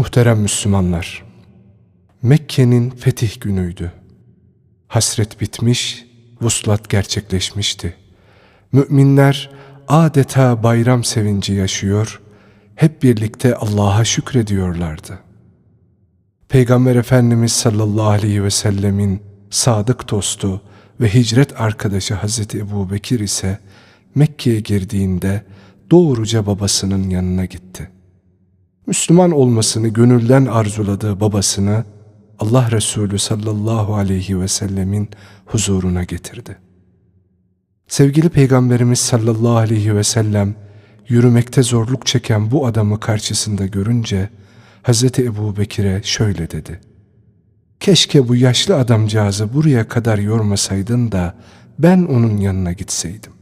Muhterem Müslümanlar, Mekke'nin fetih günüydü. Hasret bitmiş, vuslat gerçekleşmişti. Müminler adeta bayram sevinci yaşıyor, hep birlikte Allah'a şükrediyorlardı. Peygamber Efendimiz sallallahu aleyhi ve sellemin sadık dostu ve hicret arkadaşı Hazreti Ebu Bekir ise Mekke'ye girdiğinde doğruca babasının yanına gitti. Müslüman olmasını gönülden arzuladığı babasını Allah Resulü sallallahu aleyhi ve sellemin huzuruna getirdi. Sevgili Peygamberimiz sallallahu aleyhi ve sellem yürümekte zorluk çeken bu adamı karşısında görünce Hazreti Ebu Bekir'e şöyle dedi. Keşke bu yaşlı adamcağızı buraya kadar yormasaydın da ben onun yanına gitseydim.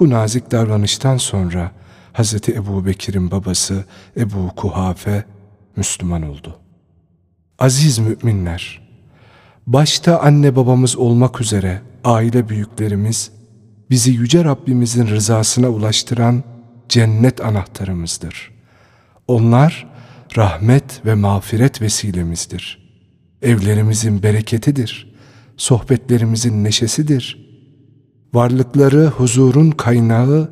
Bu nazik davranıştan sonra Hazreti Ebu Bekir'in babası Ebu Kuhafe Müslüman oldu. Aziz müminler, başta anne babamız olmak üzere aile büyüklerimiz bizi yüce Rabbimizin rızasına ulaştıran cennet anahtarımızdır. Onlar rahmet ve mağfiret vesilemizdir. Evlerimizin bereketidir. Sohbetlerimizin neşesidir. Varlıkları huzurun kaynağı,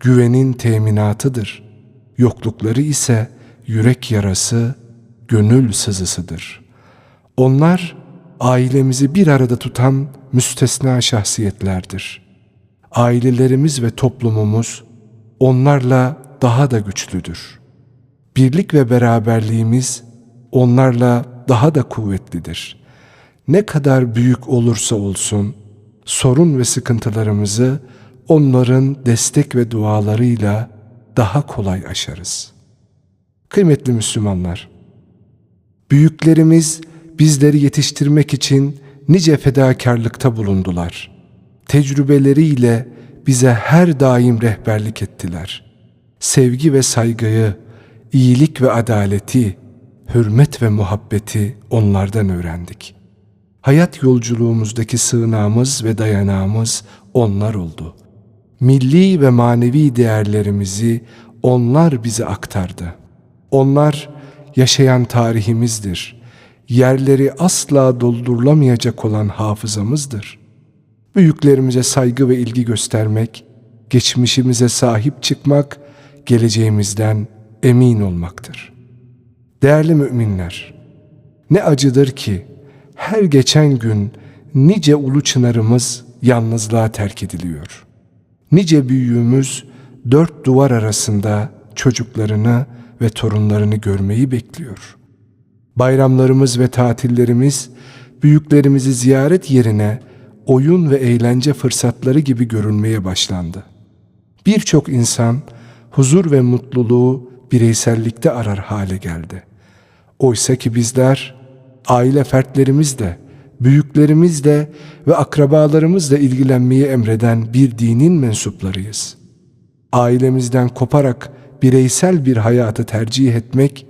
güvenin teminatıdır. Yoklukları ise yürek yarası, gönül sızısıdır. Onlar ailemizi bir arada tutan müstesna şahsiyetlerdir. Ailelerimiz ve toplumumuz onlarla daha da güçlüdür. Birlik ve beraberliğimiz onlarla daha da kuvvetlidir. Ne kadar büyük olursa olsun sorun ve sıkıntılarımızı onların destek ve dualarıyla daha kolay aşarız. Kıymetli Müslümanlar, büyüklerimiz bizleri yetiştirmek için nice fedakarlıkta bulundular. Tecrübeleriyle bize her daim rehberlik ettiler. Sevgi ve saygıyı, iyilik ve adaleti, hürmet ve muhabbeti onlardan öğrendik. Hayat yolculuğumuzdaki sığınağımız ve dayanağımız onlar oldu. Milli ve manevi değerlerimizi onlar bize aktardı. Onlar yaşayan tarihimizdir. Yerleri asla doldurulamayacak olan hafızamızdır. Büyüklerimize saygı ve ilgi göstermek, geçmişimize sahip çıkmak, geleceğimizden emin olmaktır. Değerli müminler, ne acıdır ki her geçen gün nice ulu çınarımız yalnızlığa terk ediliyor. Nice büyüğümüz dört duvar arasında çocuklarını ve torunlarını görmeyi bekliyor. Bayramlarımız ve tatillerimiz büyüklerimizi ziyaret yerine oyun ve eğlence fırsatları gibi görülmeye başlandı. Birçok insan huzur ve mutluluğu bireysellikte arar hale geldi. Oysa ki bizler aile fertlerimiz de, büyüklerimiz de ve akrabalarımızla ilgilenmeyi emreden bir dinin mensuplarıyız. Ailemizden koparak bireysel bir hayatı tercih etmek,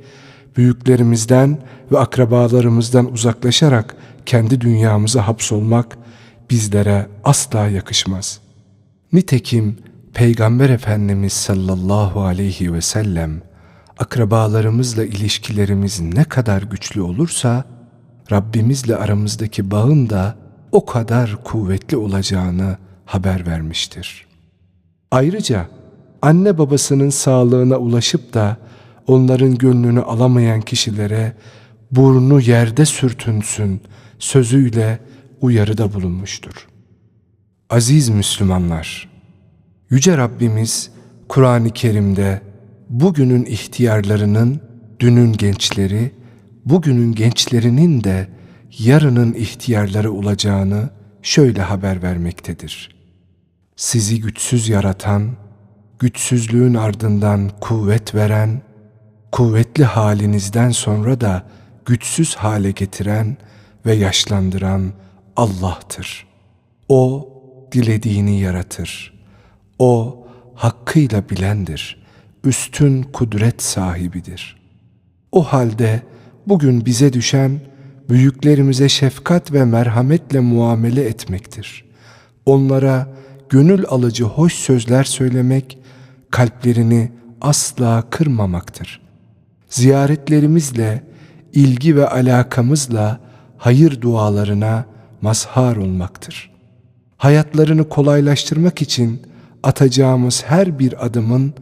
büyüklerimizden ve akrabalarımızdan uzaklaşarak kendi dünyamıza hapsolmak bizlere asla yakışmaz. Nitekim Peygamber Efendimiz sallallahu aleyhi ve sellem akrabalarımızla ilişkilerimiz ne kadar güçlü olursa Rabbimizle aramızdaki bağın da o kadar kuvvetli olacağını haber vermiştir. Ayrıca anne babasının sağlığına ulaşıp da onların gönlünü alamayan kişilere burnu yerde sürtünsün sözüyle uyarıda bulunmuştur. Aziz Müslümanlar, Yüce Rabbimiz Kur'an-ı Kerim'de bugünün ihtiyarlarının dünün gençleri, bugünün gençlerinin de yarının ihtiyarları olacağını şöyle haber vermektedir. Sizi güçsüz yaratan, güçsüzlüğün ardından kuvvet veren, kuvvetli halinizden sonra da güçsüz hale getiren ve yaşlandıran Allah'tır. O dilediğini yaratır. O hakkıyla bilendir. Üstün kudret sahibidir. O halde bugün bize düşen büyüklerimize şefkat ve merhametle muamele etmektir. Onlara gönül alıcı hoş sözler söylemek, kalplerini asla kırmamaktır. ziyaretlerimizle, ilgi ve alakamızla hayır dualarına mazhar olmaktır. Hayatlarını kolaylaştırmak için atacağımız her bir adımın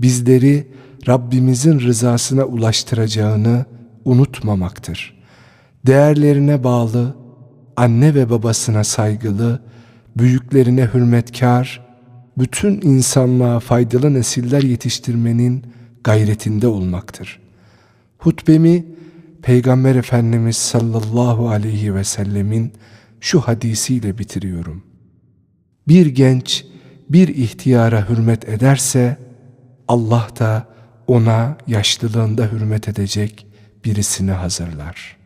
bizleri Rabbimizin rızasına ulaştıracağını unutmamaktır. Değerlerine bağlı, anne ve babasına saygılı, büyüklerine hürmetkar, bütün insanlığa faydalı nesiller yetiştirmenin gayretinde olmaktır. Hutbemi Peygamber Efendimiz sallallahu aleyhi ve sellemin şu hadisiyle bitiriyorum. Bir genç bir ihtiyara hürmet ederse Allah da ona yaşlılığında hürmet edecek birisini hazırlar.''